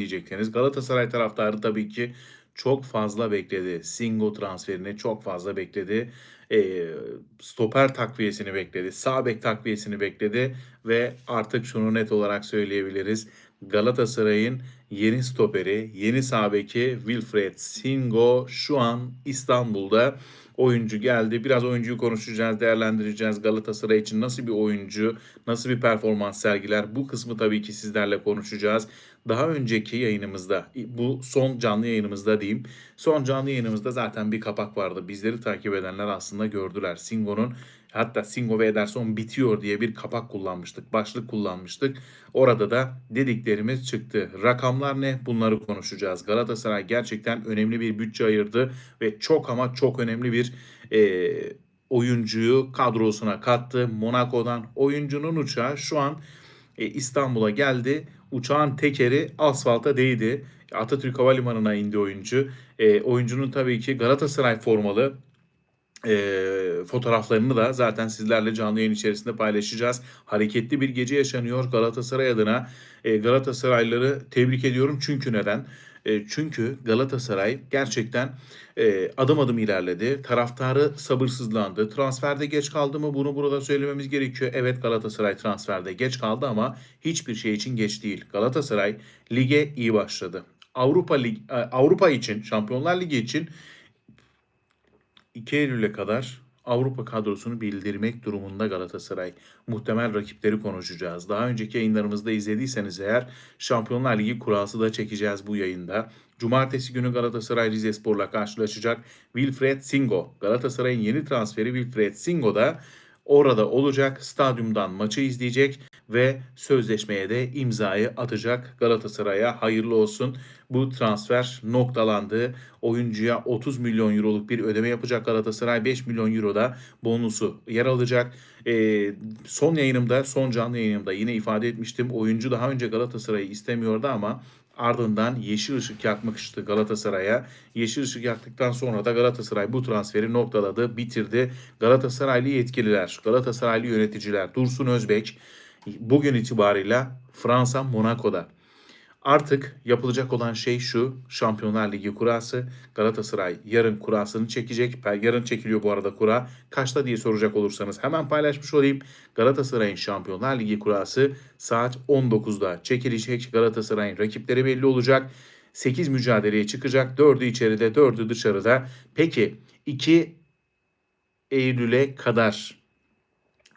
diyecekseniz Galatasaray taraftarı tabii ki çok fazla bekledi. Singo transferini çok fazla bekledi. E, stoper takviyesini bekledi. Sağ bek takviyesini bekledi. Ve artık şunu net olarak söyleyebiliriz. Galatasaray'ın yeni stoperi, yeni sağ beki Wilfred Singo şu an İstanbul'da oyuncu geldi. Biraz oyuncuyu konuşacağız, değerlendireceğiz. Galatasaray için nasıl bir oyuncu, nasıl bir performans sergiler bu kısmı tabii ki sizlerle konuşacağız. Daha önceki yayınımızda, bu son canlı yayınımızda diyeyim. Son canlı yayınımızda zaten bir kapak vardı. Bizleri takip edenler aslında gördüler. Singo'nun hatta Singo ve Ederson bitiyor diye bir kapak kullanmıştık. Başlık kullanmıştık. Orada da dediklerimiz çıktı. Rakamlar ne? Bunları konuşacağız. Galatasaray gerçekten önemli bir bütçe ayırdı ve çok ama çok önemli bir e, oyuncuyu kadrosuna kattı. Monaco'dan oyuncunun uçağı şu an e, İstanbul'a geldi. Uçağın tekeri asfalta değdi. Atatürk Havalimanı'na indi oyuncu. E, oyuncunun tabii ki Galatasaray formalı e, fotoğraflarını da zaten sizlerle canlı yayın içerisinde paylaşacağız. Hareketli bir gece yaşanıyor Galatasaray adına. E, Galatasaraylıları tebrik ediyorum çünkü neden? E, çünkü Galatasaray gerçekten e, adım adım ilerledi. Taraftarı sabırsızlandı. Transferde geç kaldı mı bunu burada söylememiz gerekiyor. Evet Galatasaray transferde geç kaldı ama hiçbir şey için geç değil. Galatasaray lige iyi başladı. Avrupa Lig Avrupa için, Şampiyonlar Ligi için 2 Eylül'e kadar Avrupa kadrosunu bildirmek durumunda Galatasaray. Muhtemel rakipleri konuşacağız. Daha önceki yayınlarımızda izlediyseniz eğer Şampiyonlar Ligi kurası da çekeceğiz bu yayında. Cumartesi günü Galatasaray Rizespor'la karşılaşacak Wilfred Singo. Galatasaray'ın yeni transferi Wilfred Singo da orada olacak. Stadyumdan maçı izleyecek ve sözleşmeye de imzayı atacak Galatasaray'a hayırlı olsun. Bu transfer noktalandı. Oyuncuya 30 milyon euroluk bir ödeme yapacak Galatasaray. 5 milyon euro da bonusu yer alacak. Ee, son yayınımda, son canlı yayınımda yine ifade etmiştim. Oyuncu daha önce Galatasaray'ı istemiyordu ama ardından yeşil ışık yakmıştı Galatasaray'a. Yeşil ışık yaktıktan sonra da Galatasaray bu transferi noktaladı, bitirdi. Galatasaraylı yetkililer, Galatasaraylı yöneticiler, Dursun Özbek bugün itibarıyla Fransa Monaco'da. Artık yapılacak olan şey şu. Şampiyonlar Ligi kurası. Galatasaray yarın kurasını çekecek. Yarın çekiliyor bu arada kura. Kaçta diye soracak olursanız hemen paylaşmış olayım. Galatasaray'ın Şampiyonlar Ligi kurası saat 19'da çekilecek. Galatasaray'ın rakipleri belli olacak. 8 mücadeleye çıkacak. 4'ü içeride, 4'ü dışarıda. Peki 2 Eylül'e kadar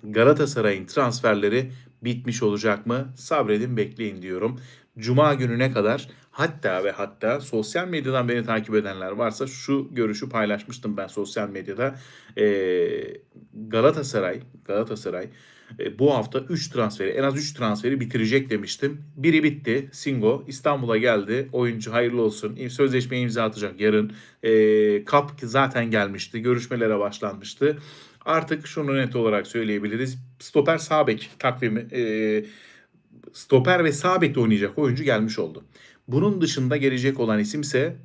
Galatasaray'ın transferleri bitmiş olacak mı? Sabredin bekleyin diyorum. Cuma gününe kadar hatta ve hatta sosyal medyadan beni takip edenler varsa şu görüşü paylaşmıştım ben sosyal medyada. Ee, Galatasaray Galatasaray e, bu hafta 3 transferi en az 3 transferi bitirecek demiştim. Biri bitti. Singo İstanbul'a geldi. Oyuncu hayırlı olsun. Sözleşme imza atacak yarın. E, Kap zaten gelmişti. Görüşmelere başlanmıştı. Artık şunu net olarak söyleyebiliriz. Stoper sağ bek takvimi e, stoper ve sağ oynayacak oyuncu gelmiş oldu. Bunun dışında gelecek olan isimse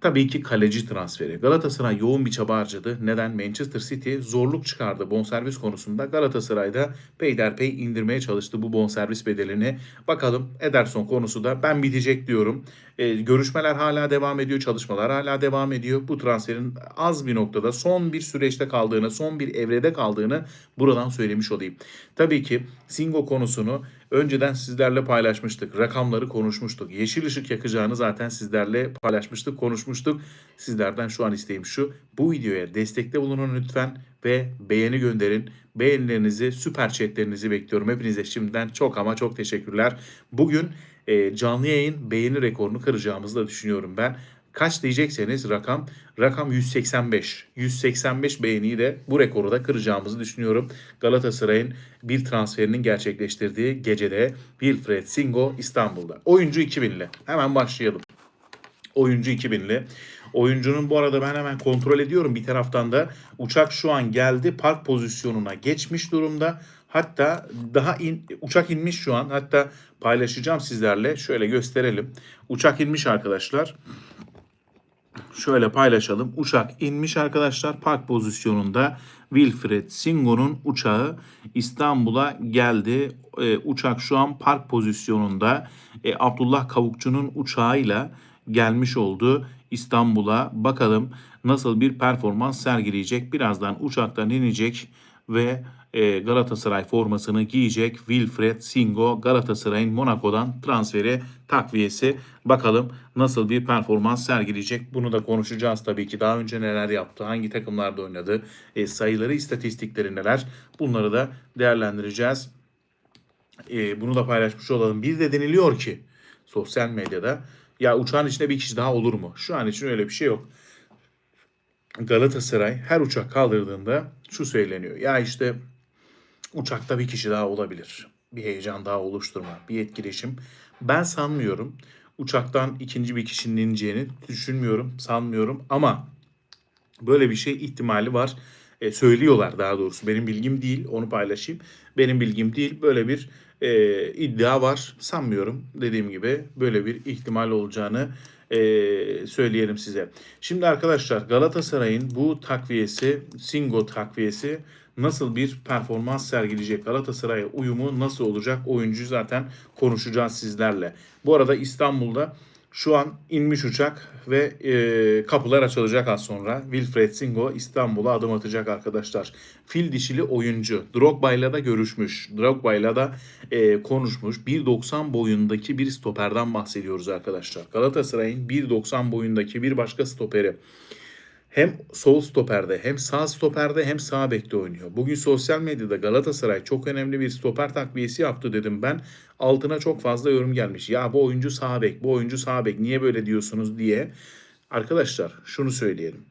tabii ki kaleci transferi. Galatasaray yoğun bir çaba harcadı. Neden? Manchester City zorluk çıkardı bonservis konusunda. Galatasaray'da peyderpey indirmeye çalıştı bu bonservis bedelini. Bakalım Ederson konusu da ben bitecek diyorum. E, görüşmeler hala devam ediyor, çalışmalar hala devam ediyor. Bu transferin az bir noktada son bir süreçte kaldığını, son bir evrede kaldığını buradan söylemiş olayım. Tabii ki Singo konusunu önceden sizlerle paylaşmıştık. Rakamları konuşmuştuk. Yeşil ışık yakacağını zaten sizlerle paylaşmıştık, konuşmuştuk. Sizlerden şu an isteğim şu. Bu videoya destekte bulunun lütfen ve beğeni gönderin. Beğenilerinizi, süper chatlerinizi bekliyorum. Hepinize şimdiden çok ama çok teşekkürler. Bugün e, canlı yayın beğeni rekorunu kıracağımızı da düşünüyorum ben. Kaç diyecekseniz rakam rakam 185. 185 beğeniyi de bu rekoru da kıracağımızı düşünüyorum. Galatasaray'ın bir transferinin gerçekleştirdiği gecede Wilfred Singo İstanbul'da. Oyuncu 2000'li. Hemen başlayalım. Oyuncu 2000'li. Oyuncunun bu arada ben hemen kontrol ediyorum bir taraftan da uçak şu an geldi park pozisyonuna geçmiş durumda. Hatta daha in, uçak inmiş şu an. Hatta paylaşacağım sizlerle. Şöyle gösterelim. Uçak inmiş arkadaşlar. şöyle paylaşalım. Uçak inmiş arkadaşlar. Park pozisyonunda Wilfred Singo'nun uçağı İstanbul'a geldi. Ee, uçak şu an park pozisyonunda. Ee, Abdullah Kavukçu'nun uçağıyla gelmiş oldu İstanbul'a. Bakalım nasıl bir performans sergileyecek. Birazdan uçaktan inecek ve e, Galatasaray formasını giyecek Wilfred Singo Galatasaray'ın Monaco'dan transferi takviyesi. Bakalım nasıl bir performans sergileyecek. Bunu da konuşacağız tabii ki. Daha önce neler yaptı, hangi takımlarda oynadı, e, sayıları, istatistikleri neler. Bunları da değerlendireceğiz. E, bunu da paylaşmış olalım. Bir de deniliyor ki sosyal medyada ya uçağın içinde bir kişi daha olur mu? Şu an için öyle bir şey yok. Galatasaray her uçak kaldırdığında şu söyleniyor. Ya işte uçakta bir kişi daha olabilir. Bir heyecan daha oluşturma, bir etkileşim. Ben sanmıyorum. Uçaktan ikinci bir kişinin ineceğini düşünmüyorum, sanmıyorum ama böyle bir şey ihtimali var. E, söylüyorlar daha doğrusu. Benim bilgim değil, onu paylaşayım. Benim bilgim değil. Böyle bir e, iddia var. Sanmıyorum dediğim gibi böyle bir ihtimal olacağını e, söyleyelim size. Şimdi arkadaşlar Galatasaray'ın bu takviyesi, Singo takviyesi nasıl bir performans sergileyecek? Galatasaray'a uyumu nasıl olacak? Oyuncu zaten konuşacağız sizlerle. Bu arada İstanbul'da şu an inmiş uçak ve e, kapılar açılacak az sonra. Wilfred Singo İstanbul'a adım atacak arkadaşlar. Fil dişili oyuncu. Drogba'yla da görüşmüş. Drogba'yla da e, konuşmuş. 1.90 boyundaki bir stoperden bahsediyoruz arkadaşlar. Galatasaray'ın 1.90 boyundaki bir başka stoperi hem sol stoperde hem sağ stoperde hem sağ bekte oynuyor. Bugün sosyal medyada Galatasaray çok önemli bir stoper takviyesi yaptı dedim ben. Altına çok fazla yorum gelmiş. Ya bu oyuncu sağ bek, bu oyuncu sağ bek niye böyle diyorsunuz diye. Arkadaşlar şunu söyleyelim.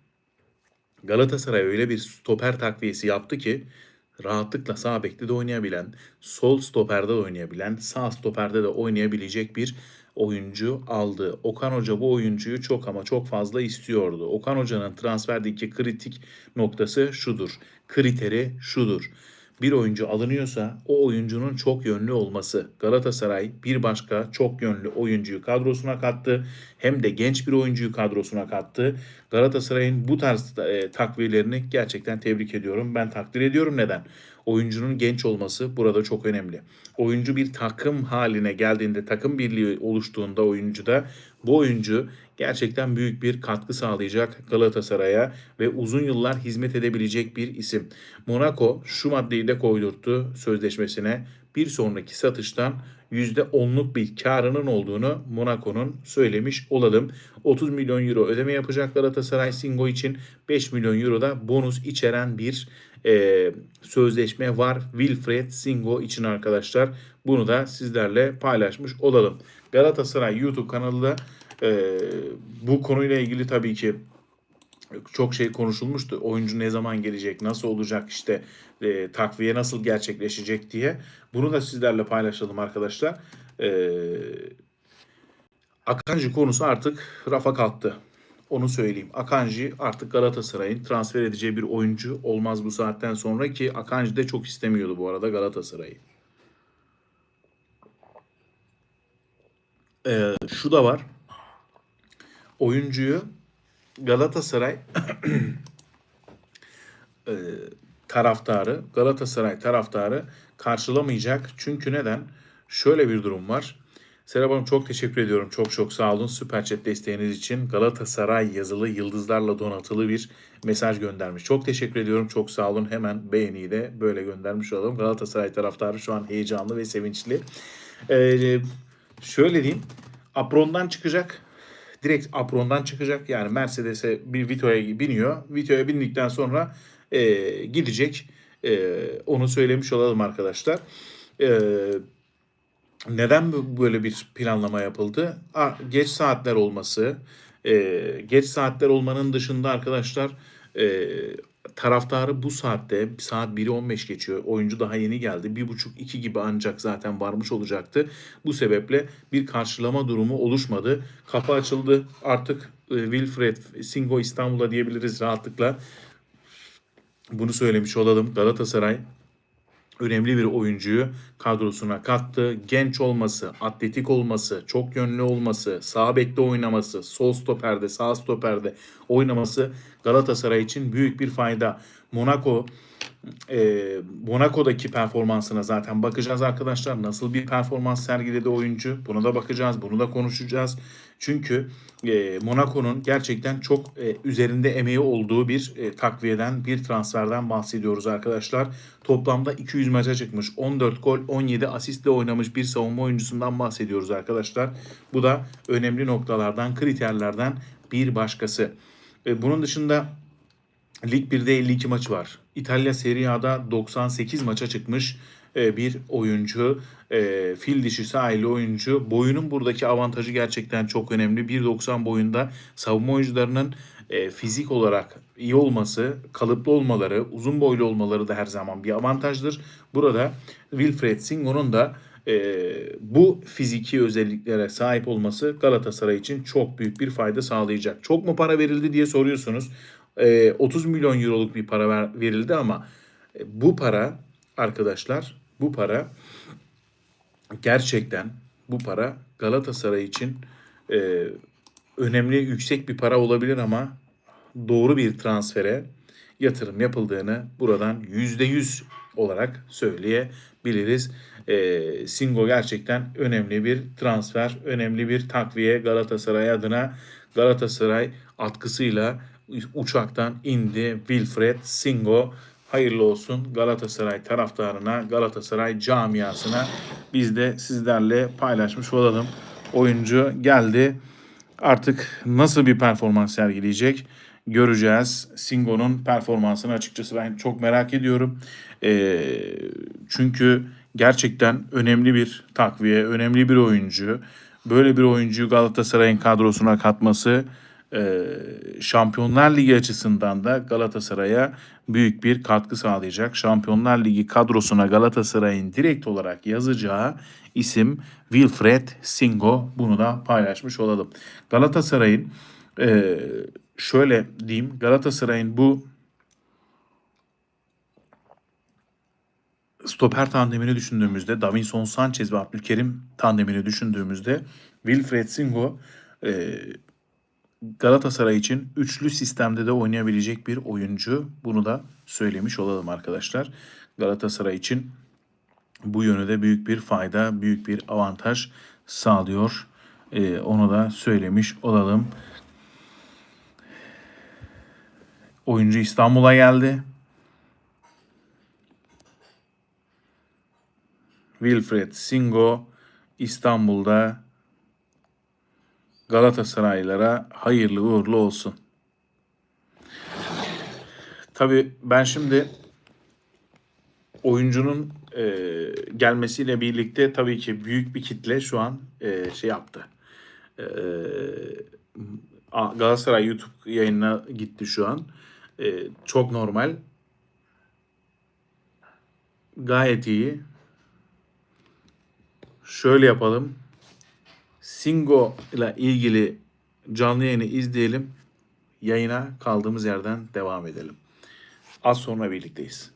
Galatasaray öyle bir stoper takviyesi yaptı ki rahatlıkla sağ bekte de oynayabilen, sol stoperde de oynayabilen, sağ stoperde de oynayabilecek bir oyuncu aldı. Okan Hoca bu oyuncuyu çok ama çok fazla istiyordu. Okan Hoca'nın transferdeki kritik noktası şudur. Kriteri şudur. Bir oyuncu alınıyorsa o oyuncunun çok yönlü olması. Galatasaray bir başka çok yönlü oyuncuyu kadrosuna kattı. Hem de genç bir oyuncuyu kadrosuna kattı. Galatasaray'ın bu tarz e, takviyelerini gerçekten tebrik ediyorum. Ben takdir ediyorum. Neden? Oyuncunun genç olması burada çok önemli. Oyuncu bir takım haline geldiğinde, takım birliği oluştuğunda oyuncuda bu oyuncu gerçekten büyük bir katkı sağlayacak Galatasaray'a ve uzun yıllar hizmet edebilecek bir isim. Monaco şu maddeyi de koydurttu sözleşmesine. Bir sonraki satıştan %10'luk bir karının olduğunu Monaco'nun söylemiş olalım. 30 milyon euro ödeme yapacak Galatasaray Singo için 5 milyon euro da bonus içeren bir e, sözleşme var Wilfred Singo için arkadaşlar. Bunu da sizlerle paylaşmış olalım. Galatasaray YouTube kanalı da e, bu konuyla ilgili tabii ki çok şey konuşulmuştu. Oyuncu ne zaman gelecek, nasıl olacak işte e, takviye nasıl gerçekleşecek diye. Bunu da sizlerle paylaşalım arkadaşlar. E, Akanji konusu artık rafa kalktı. Onu söyleyeyim. Akanji artık Galatasaray'ın transfer edeceği bir oyuncu olmaz bu saatten sonra ki Akanji de çok istemiyordu bu arada Galatasaray'ı. Ee, şu da var. Oyuncuyu Galatasaray e, taraftarı, Galatasaray taraftarı karşılamayacak. Çünkü neden? Şöyle bir durum var. Serap Hanım çok teşekkür ediyorum. Çok çok sağ olun. Süper Chat desteğiniz için Galatasaray yazılı yıldızlarla donatılı bir mesaj göndermiş. Çok teşekkür ediyorum. Çok sağ olun. Hemen beğeniyi de böyle göndermiş olalım. Galatasaray taraftarı şu an heyecanlı ve sevinçli. Ee, şöyle diyeyim. Apron'dan çıkacak. Direkt Apron'dan çıkacak. Yani Mercedes'e bir Vito'ya biniyor. Vito'ya bindikten sonra e, gidecek. E, onu söylemiş olalım arkadaşlar. Eee neden böyle bir planlama yapıldı? Geç saatler olması, e, geç saatler olmanın dışında arkadaşlar e, taraftarı bu saatte saat 1'i 15 geçiyor. Oyuncu daha yeni geldi. 1.30-2 gibi ancak zaten varmış olacaktı. Bu sebeple bir karşılama durumu oluşmadı. Kapı açıldı. Artık e, Wilfred Singo İstanbul'da diyebiliriz rahatlıkla. Bunu söylemiş olalım. Galatasaray önemli bir oyuncuyu kadrosuna kattı. Genç olması, atletik olması, çok yönlü olması, sağ bekte oynaması, sol stoperde, sağ stoperde oynaması Galatasaray için büyük bir fayda. Monaco e, Monaco'daki performansına zaten bakacağız arkadaşlar. Nasıl bir performans sergiledi oyuncu? Buna da bakacağız. Bunu da konuşacağız. Çünkü e, Monaco'nun gerçekten çok e, üzerinde emeği olduğu bir e, takviyeden, bir transferden bahsediyoruz arkadaşlar. Toplamda 200 maça çıkmış. 14 gol, 17 asistle oynamış bir savunma oyuncusundan bahsediyoruz arkadaşlar. Bu da önemli noktalardan, kriterlerden bir başkası. E, bunun dışında Lig 1'de 52 maçı var. İtalya Serie A'da 98 maça çıkmış e, bir oyuncu. E, fil dişisi aile oyuncu. Boyunun buradaki avantajı gerçekten çok önemli. 1.90 boyunda savunma oyuncularının e, fizik olarak iyi olması, kalıplı olmaları, uzun boylu olmaları da her zaman bir avantajdır. Burada Wilfred Singo'nun da e, bu fiziki özelliklere sahip olması Galatasaray için çok büyük bir fayda sağlayacak. Çok mu para verildi diye soruyorsunuz. E, 30 milyon euroluk bir para ver, verildi ama e, bu para arkadaşlar bu para gerçekten bu para Galatasaray için e, önemli yüksek bir para olabilir ama doğru bir transfere yatırım yapıldığını buradan %100 olarak söyleyebiliriz. E, Singo gerçekten önemli bir transfer, önemli bir takviye Galatasaray adına. Galatasaray atkısıyla uçaktan indi Wilfred Singo. Hayırlı olsun Galatasaray taraftarına, Galatasaray camiasına. Biz de sizlerle paylaşmış olalım. Oyuncu geldi. Artık nasıl bir performans sergileyecek göreceğiz. Singo'nun performansını açıkçası ben çok merak ediyorum. E, çünkü gerçekten önemli bir takviye, önemli bir oyuncu. Böyle bir oyuncuyu Galatasaray'ın kadrosuna katması e, Şampiyonlar Ligi açısından da Galatasaray'a büyük bir katkı sağlayacak. Şampiyonlar Ligi kadrosuna Galatasaray'ın direkt olarak yazacağı isim Wilfred Singo. Bunu da paylaşmış olalım. Galatasaray'ın e, şöyle diyeyim Galatasaray'ın bu stoper tandemini düşündüğümüzde Davinson Sanchez ve Abdülkerim tandemini düşündüğümüzde Wilfred Singo e, Galatasaray için üçlü sistemde de oynayabilecek bir oyuncu. Bunu da söylemiş olalım arkadaşlar. Galatasaray için bu yönde büyük bir fayda, büyük bir avantaj sağlıyor. Ee, onu da söylemiş olalım. Oyuncu İstanbul'a geldi. Wilfred Singo İstanbul'da Galatasaraylılara hayırlı uğurlu olsun. Tabii ben şimdi oyuncunun e, gelmesiyle birlikte tabii ki büyük bir kitle şu an e, şey yaptı. E, Galatasaray YouTube yayınına gitti şu an. E, çok normal. Gayet iyi. Şöyle yapalım. Singo ile ilgili canlı yayını izleyelim. Yayına kaldığımız yerden devam edelim. Az sonra birlikteyiz.